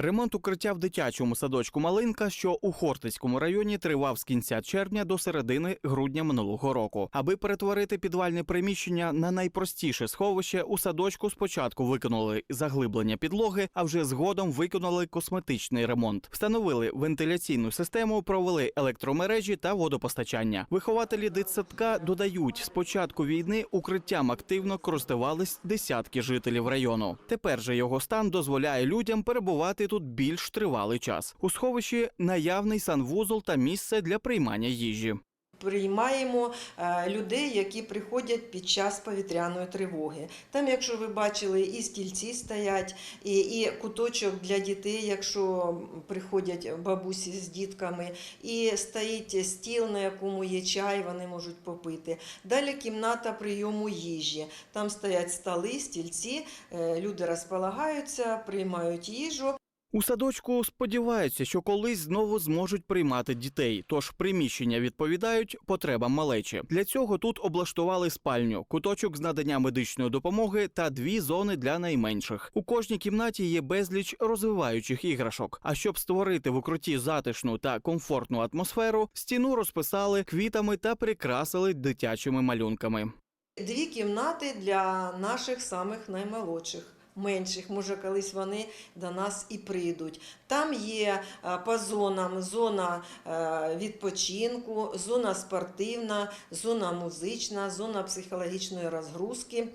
Ремонт укриття в дитячому садочку Малинка, що у Хортицькому районі тривав з кінця червня до середини грудня минулого року. Аби перетворити підвальне приміщення на найпростіше сховище, у садочку спочатку виконали заглиблення підлоги, а вже згодом виконали косметичний ремонт. Встановили вентиляційну систему, провели електромережі та водопостачання. Вихователі дитсадка додають, з початку війни укриттям активно користувались десятки жителів району. Тепер же його стан дозволяє людям перебувати тут більш тривалий час. У сховищі наявний санвузол та місце для приймання їжі. Приймаємо е, людей, які приходять під час повітряної тривоги. Там, якщо ви бачили, і стільці стоять, і, і куточок для дітей, якщо приходять бабусі з дітками, і стоїть стіл, на якому є чай, вони можуть попити. Далі кімната прийому їжі. Там стоять столи, стільці, е, люди розполагаються, приймають їжу. У садочку сподіваються, що колись знову зможуть приймати дітей, тож приміщення відповідають потребам малечі. Для цього тут облаштували спальню, куточок з надання медичної допомоги та дві зони для найменших. У кожній кімнаті є безліч розвиваючих іграшок. А щоб створити в укрутті затишну та комфортну атмосферу, стіну розписали квітами та прикрасили дитячими малюнками. Дві кімнати для наших самих наймолодших. Менших, може, колись вони до нас і прийдуть. Там є е, по зонам зона е, відпочинку, зона спортивна, зона музична, зона психологічної розгрузки.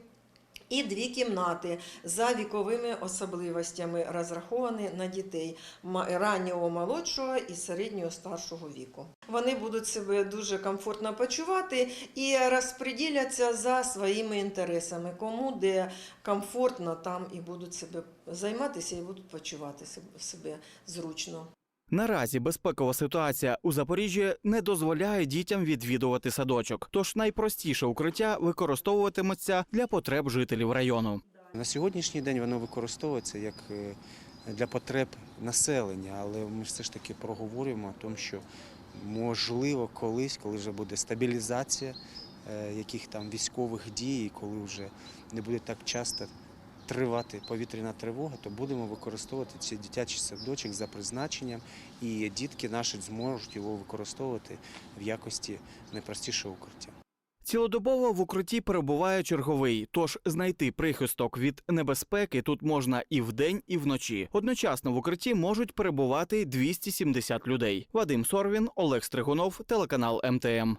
І дві кімнати за віковими особливостями розраховані на дітей раннього молодшого і середнього старшого віку. Вони будуть себе дуже комфортно почувати і розподіляться за своїми інтересами. Кому де комфортно, там і будуть себе займатися і будуть почувати себе- зручно. Наразі безпекова ситуація у Запоріжжі не дозволяє дітям відвідувати садочок, тож найпростіше укриття використовуватиметься для потреб жителів району. На сьогоднішній день воно використовується як е, для потреб населення, але ми все ж таки проговорюємо тому, що можливо колись, коли вже буде стабілізація е, яких там військових дій, коли вже не буде так часто тривати повітряна тривога, то будемо використовувати цей дитячий садочок за призначенням, і дітки наші зможуть його використовувати в якості найпростішого укриття. Цілодобово в укритті перебуває черговий, тож знайти прихисток від небезпеки тут можна і вдень, і вночі. Одночасно в укритті можуть перебувати 270 людей. Вадим Сорвін, Олег Стригунов, телеканал МТМ.